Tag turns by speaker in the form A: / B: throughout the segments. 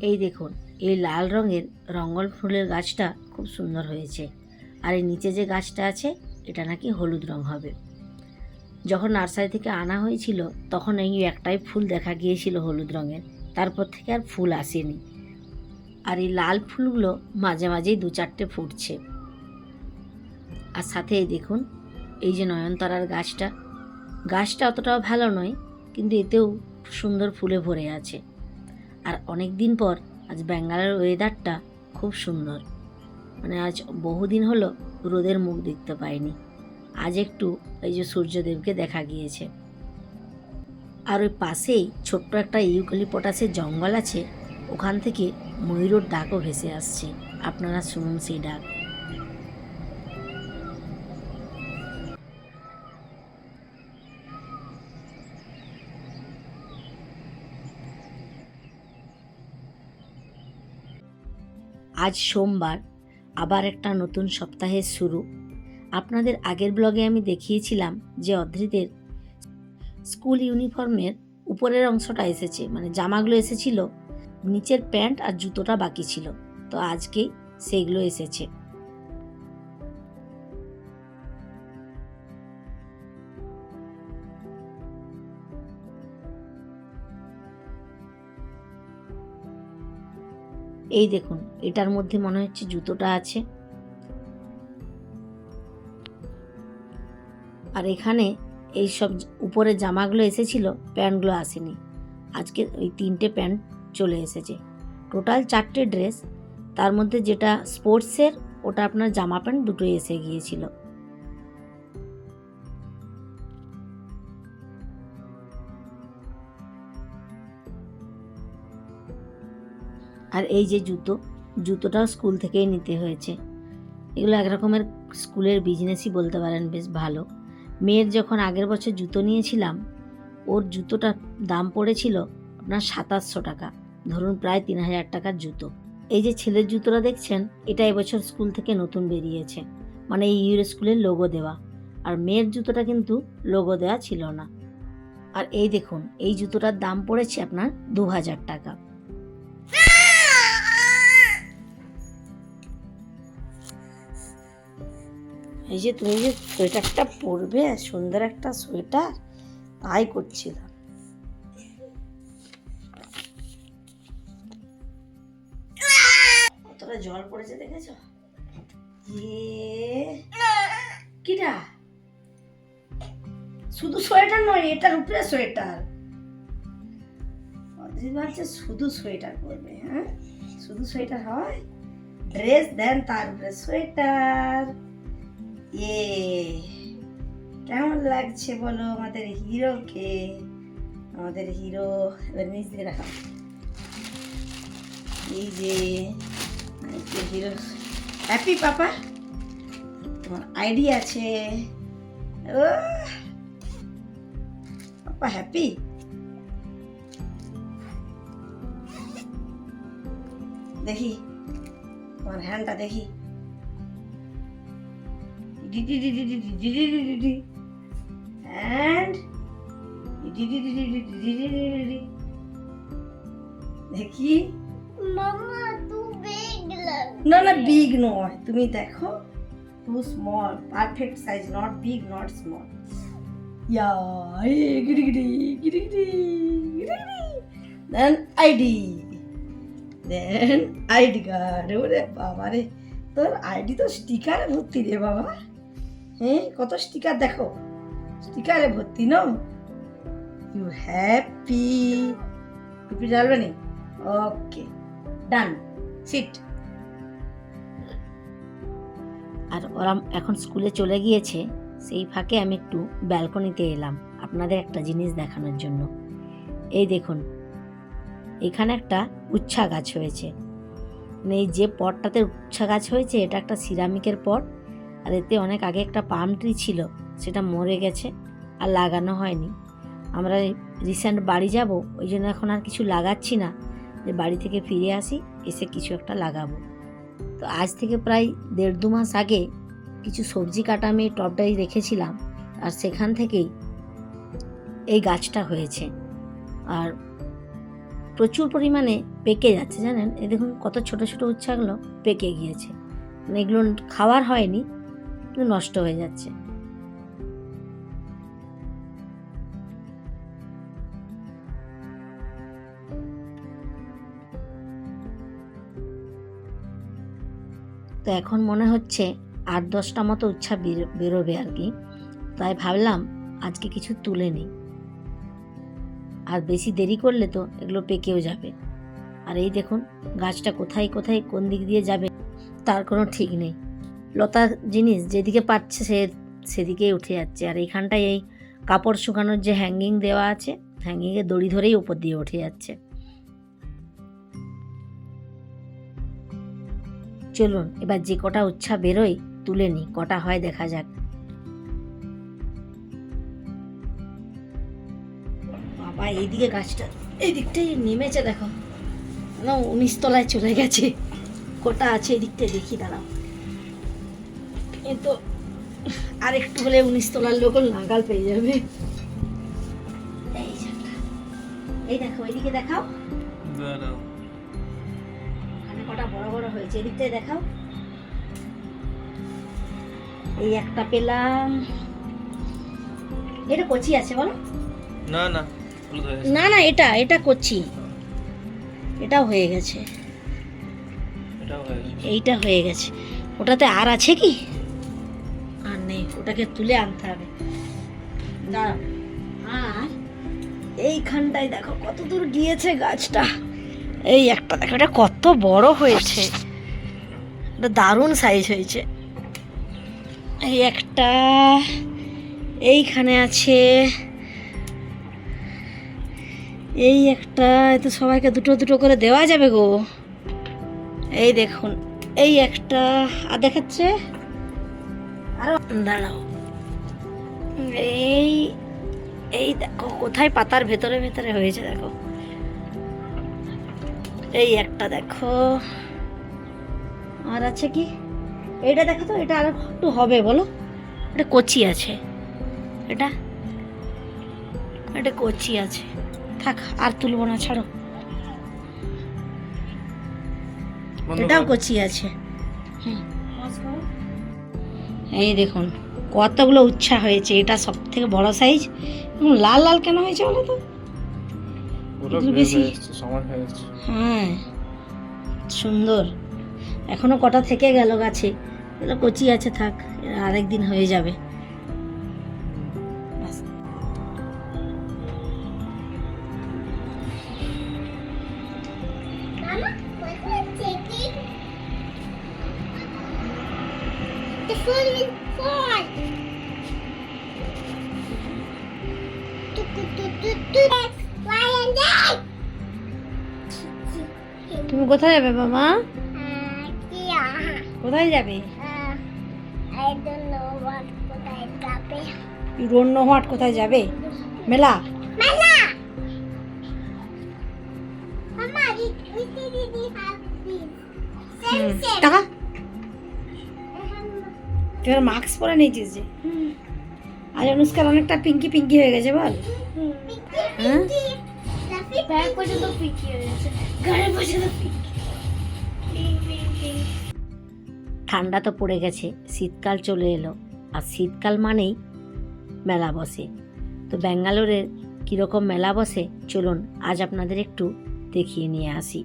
A: এই দেখুন, এই লাল রঙের রঙ্গল ফুলের গাছটা খুব সুন্দর হয়েছে। আর এই নিচে যে গাছটা আছে, এটা নাকি হলুদ রং হবে। যখন নার্সারি থেকে আনা হয়েছিল, তখন এই একটাই ফুল দেখা গিয়েছিল হলুদ রঙের। তারপর থেকে আর ফুল আসেনি। আর এই লাল ফুলগুলো মাঝে মাঝেই দু চারটে ফুটছে। আর সাথে দেখুন, এই যে নয়নতারার গাছটা। গাছটা অতটাও ভালো নয়, কিন্তু এতেও সুন্দর ফুলে ভরে আছে। আর অনেক দিন পর আজ ব্যাঙ্গালোর ওয়েদারটা খুব সুন্দর। মানে আজ বহুদিন হলো রোদের মুখ দেখতে পাইনি। আজ একটু এই যে সূর্যদেবকে দেখা গিয়েছে। আর ওই পাশেই ছোট্ট একটা ইউক্যালিপটাসের জঙ্গল আছে, ওখান থেকে ময়ূরের ডাকও ভেসে আসছে। আপনারা শুনুন সেই ডাক। আজ সোমবার, আবার একটা নতুন সপ্তাহের শুরু। আপনাদের আগের ব্লগে আমি দেখিয়েছিলাম যে অধ্রিদের স্কুল ইউনিফর্মের উপরের অংশটা এসেছে মানে জামাগুলো এসেছিল, নিচের প্যান্ট আর জুতোটা বাকি ছিল। তো আজকেই সেইগুলো এসেছে। এই দেখুন, এটার মধ্যে মনে হচ্ছে জুতোটা আছে। আর এখানে এই সব উপরে জামাগুলো এসেছিল, প্যান্টগুলো আসেনি। আজকে ওই তিনটে প্যান্ট চলে এসেছে। টোটাল চারটে ড্রেস, তার মধ্যে যেটা স্পোর্টসের, ওটা আপনার জামা প্যান্ট দুটোই এসে গিয়েছিল। আর এই যে জুতো জুতোটাও স্কুল থেকেই নিতে হয়েছে। এগুলো এক রকমের স্কুলের বিজনেসই বলতে পারেন বেশ ভালো। মেয়ের যখন আগের বছর জুতো নিয়েছিলাম, ওর জুতোটার দাম পড়েছিল আপনার সাতাশশো টাকা, ধরুন প্রায় তিন হাজার টাকার জুতো। এই যে ছেলের জুতোটা দেখছেন, এটা এবছর স্কুল থেকে নতুন বেরিয়েছে মানে এই ইউরো স্কুলের লোগো দেওয়া। আর মেয়ের জুতোটা কিন্তু লোগো দেওয়া ছিল না। আর এই দেখুন, এই জুতোটার দাম পড়েছে আপনার দু হাজার টাকা। এই যে তুমি যে সোয়েটারটা পরবে, সুন্দর একটা সোয়েটার, তাই করছিলাম। কতটা জল পড়েছে দেখেছ? কিটা? শুধু সোয়েটার নয় এটার উপরে সোয়েটার। ভাবছে শুধু সোয়েটার পরবে হ্যাঁ? শুধু সোয়েটার হয়, ড্রেস দেন তার উপরে, সোয়েটার। ইয়ে কেমন লাগছে বলো আমাদের হিরোকে? আমাদের হিরো, এবার নিচ দিকে রাখা এই যে হিরো, হ্যাপি পাপা? তোমার আইডি আছে। ও পাপা হ্যাপি? দেখি, তোমার হ্যান্ডটা দেখি। And দেখি।
B: মামা তু বিগ
A: না না বিগ নয়। তুমি দেখো too small perfect size not big not small yeah গিরি গিরি গিরি গিরি গিরি then ID then ID card ওরে বাবা রে তোর আইডি তো স্টিকারে ভর্তি রে বাবা। হ্যাঁ কত স্টিকার দেখো। স্টিকারে ভর্তি নো ইউ হ্যাপি টুপি জ্বালবে নি? ওকে ডান সিট আর ওরা এখন স্কুলে চলে গিয়েছে, সেই ফাঁকে আমি একটু ব্যালকনিতে এলাম, আপনাদের একটা জিনিস দেখানোর জন্য। এই দেখুন, এখানে একটা উচ্ছা গাছ হয়েছে। মানে এই যে পটটাতে উচ্ছা গাছ হয়েছে, এটা একটা সিরামিকের পট। আর এতে অনেক আগে একটা পাম ট্রি ছিল, সেটা মরে গেছে আর লাগানো হয়নি। আমরা রিসেন্ট বাড়ি যাব, ওই জন্য এখন আর কিছু লাগাচ্ছি না। যে বাড়ি থেকে ফিরে আসি, এসে কিছু একটা লাগাবো। তো আজ থেকে প্রায় দেড় দু মাস আগে কিছু সবজি কাটা আমি টবটাই রেখেছিলাম, আর সেখান থেকেই এই গাছটা হয়েছে। আর প্রচুর পরিমাণে পেকে যাচ্ছে, জানেন? এ দেখুন কত ছোট ছোট উচ্ছাগুলো পেকে গিয়েছে। মানে এগুলো খাওয়ার হয়নি নষ্ট হয়ে যাচ্ছে। তো এখন মনে হচ্ছে আট দশটা মতো উচ্ছা বেরো- বেরোবে আর কি। তাই ভাবলাম আজকে কিছু তুলে নিই। আর বেশি দেরি করলে তো এগুলো পেকেও যাবে। আর এই দেখুন, গাছটা কোথায় কোথায়, কোন দিক দিয়ে যাবে, তার কোনো ঠিক নেই। লতা জিনিস যেদিকে পাচ্ছে সে সেদিকেই উঠে যাচ্ছে। আর এইখানটায় এই কাপড় শুকানোর যে হ্যাঙ্গিং দেওয়া আছে হ্যাঙ্গিংয়ে দড়ি ধরেই উপর দিয়ে উঠে যাচ্ছে। চলুন, এবার যে কটা উচ্ছা বেরোয় তুলে নিই, কটা হয় দেখা যাক। বাবা, এইদিকে গাছটা এই দিকটাই নেমেছে দেখো। না উনিশ তলায় চলে গেছে। কটা আছে এই দিকটায় দেখি, দাঁড়াও। এ তো আর একটু হলে উনিশ তলার লোক নাগাল পেয়ে যাবে। এই দেখো এইদিকে দেখাও। কটা বড় বড় হয়েছে এদিকটায় দেখাও। এই একটা পেলাম। এটা কচি আছে বলো।
C: না না।
A: না না এটা এটা কচি। হয়ে গেছে। এইটা হয়ে গেছে। ওটাতে আর আছে কি? ওটাকে তুলে আনতে হবে। আর এইখানটায় দেখো কত দূর গিয়েছে গাছটা। এই একটা দেখো, এটা কত বড় হয়েছে। দারুণ সাইজ হয়েছে। এই একটা, এইখানে আছে, এই একটা, এ তো সবাইকে দুটো দুটো করে দেওয়া যাবে গো। এই দেখুন, এই একটা, আর দেখাচ্ছে আরও দাঁড়াও। এই এই দেখো কোথায় পাতার ভেতরে ভেতরে হয়েছে দেখো। এই একটা দেখো। আর আছে কি? এইটা দেখো তো এটা আর একটু হবে বলো। এটা কচি আছে। এটা এটা কচি আছে। থাক আর তুলবো না ছাড়ো। এটাও কচি আছে। হুম। এই দেখুন কতগুলো উচ্ছা হয়েছে এটা সব থেকে বড় সাইজ লাল লাল কেন হয়েছে বলো তো? বেশি-
C: হয়ে
A: সুন্দর। এখনও কটা থেকে গেল গাছে? এগুলো কচি আছে থাক আরেক আরেকদিন হয়ে যাবে। তুমি কোথায় যাবে বাবা? কোথায় যাবে? রন্য হাট কোথায় যাবে? মেলা? মাস্ক পরে নিয়েছিস যে? আজ অনুষ্কার অনেকটা পিঙ্কি পিঙ্কি হয়ে গেছে বল। হ্যাঁ? ঠান্ডা তো পড়ে গেছে শীতকাল চলে এলো। আর শীতকাল মানেই মেলা বসে। তো ব্যাঙ্গালোরের কীরকম মেলা বসে চলুন আজ আপনাদের একটু দেখিয়ে নিয়ে আসি।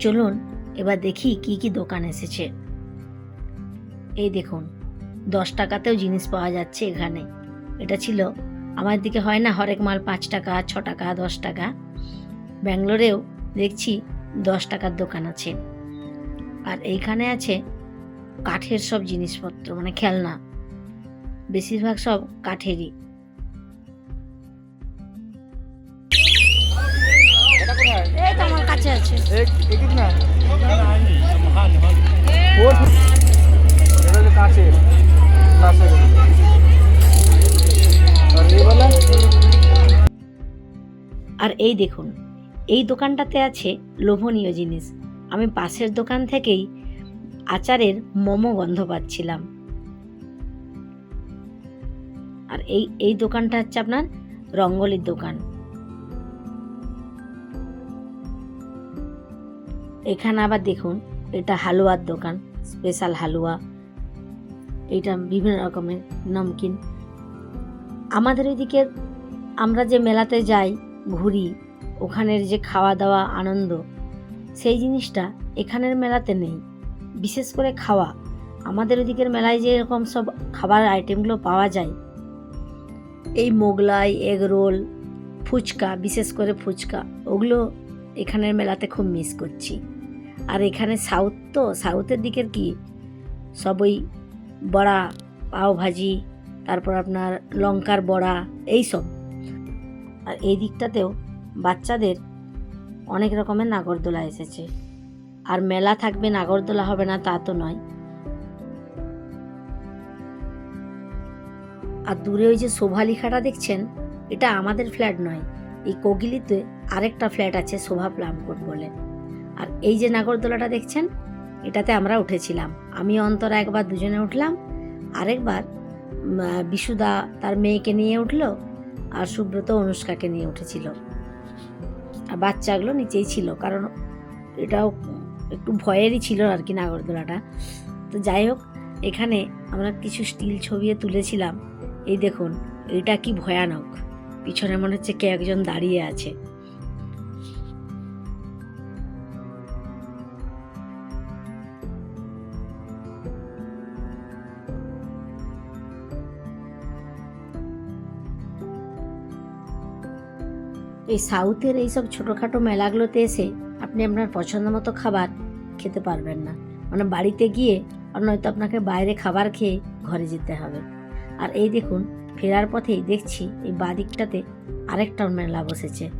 A: চলুন, এবার দেখি কি কি দোকান এসেছে। এই দেখুন, দশ টাকাতেও জিনিস পাওয়া যাচ্ছে এখানে। এটা ছিল, আমার দিকে হয় না হরেক মাল পাঁচ টাকা, ছ টাকা, দশ টাকা। ব্যাঙ্গালোরেও দেখছি দশ টাকার দোকান আছে। আর এইখানে আছে কাঠের সব জিনিসপত্র মানে খেলনা। বেশিরভাগ সব কাঠেরই।
C: আর এই
A: আর এই দেখুন এই দোকানটাতে আছে লোভনীয় জিনিস। আমি পাশের দোকান থেকেই আচারের মোমো গন্ধ পাচ্ছিলাম। আর এই এই দোকানটা হচ্ছে আপনার রঙ্গলির দোকান। এখানে আবার দেখুন, এটা হালুয়ার দোকান স্পেশাল হালুয়া। এটা বিভিন্ন রকমের নমকিন। আমাদের এদিকে আমরা যে মেলাতে যাই, ঘুরি, ওখানের যে খাওয়া দাওয়া আনন্দ, সেই জিনিসটা এখানের মেলাতে নেই। বিশেষ করে খাওয়া। আমাদের ওদিকের মেলায় যে এরকম সব খাবার আইটেমগুলো পাওয়া যায়। এই মোগলাই, এগ রোল, ফুচকা, বিশেষ করে ফুচকা, ওগুলো এখানের মেলাতে খুব মিস করছি। আর এখানে সাউথ তো সাউথের দিকের কি? সব ওই বড়া, পাও ভাজি, তারপর আপনার লঙ্কার বড়া, এই সব। আর এই দিকটাতেও বাচ্চাদের অনেক রকমের নাগরদোলা এসেছে। আর মেলা থাকবে, নাগরদোলা হবে না, তা তো নয়। আর দূরে ওই যে শোভা লেখাটা দেখছেন, এটা আমাদের ফ্ল্যাট নয়। এই কোগিলিতে আরেকটা ফ্ল্যাট আছে শোভা প্লামকোট বলে। আর এই যে নাগরদোলাটা দেখছেন, এটাতে আমরা উঠেছিলাম। আমি অন্তরা একবার দুজনে উঠলাম, আরেকবার বিশুদা তার মেয়েকে নিয়ে উঠল আর সুব্রত অনুষ্কাকে নিয়ে উঠেছিল। আর বাচ্চাগুলো নিচেই ছিল, কারণ এটাও একটু ভয়েরই ছিল আর কি নাগরদোলাটা। তো যাই হোক, এখানে আমরা কিছু স্টিল ছবিয়ে তুলেছিলাম। এই দেখুন, এটা কি ভয়ানক। পিছনে মনে হচ্ছে কে একজন দাঁড়িয়ে আছে। এই সাউথের এইসব ছোটোখাটো মেলাগুলোতে এসে আপনি আপনার পছন্দ মতো খাবার খেতে পারবেন না। মানে বাড়িতে গিয়ে আর নয়তো আপনাকে বাইরে খাবার খেয়ে ঘরে যেতে হবে। আর এই দেখুন ফেরার পথেই দেখছি এই বাদিকটাতে আরেকটা মেলা বসেছে।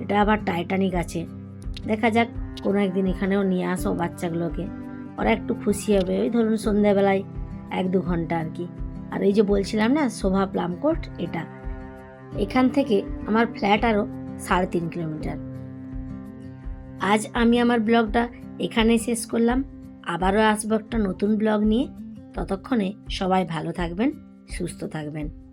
A: এটা আবার টাইটানিক আছে। দেখা যাক কোনো একদিন এখানেও নিয়ে আসো বাচ্চাগুলোকে। ওরা একটু খুশি হবে। ওই ধরুন সন্ধ্যাবেলায় এক দু ঘণ্টা আর কি। আর এই যে বলছিলাম না, শোভা প্লামকোট এটা। এখান থেকে আমার ফ্ল্যাট আরও সাড়ে তিন কিলোমিটার। আজ আমি আমার ব্লগটা এখানে শেষ করলাম। আবারও আসব একটা নতুন ব্লগ নিয়ে। ততক্ষণে সবাই ভালো থাকবেন, সুস্থ থাকবেন।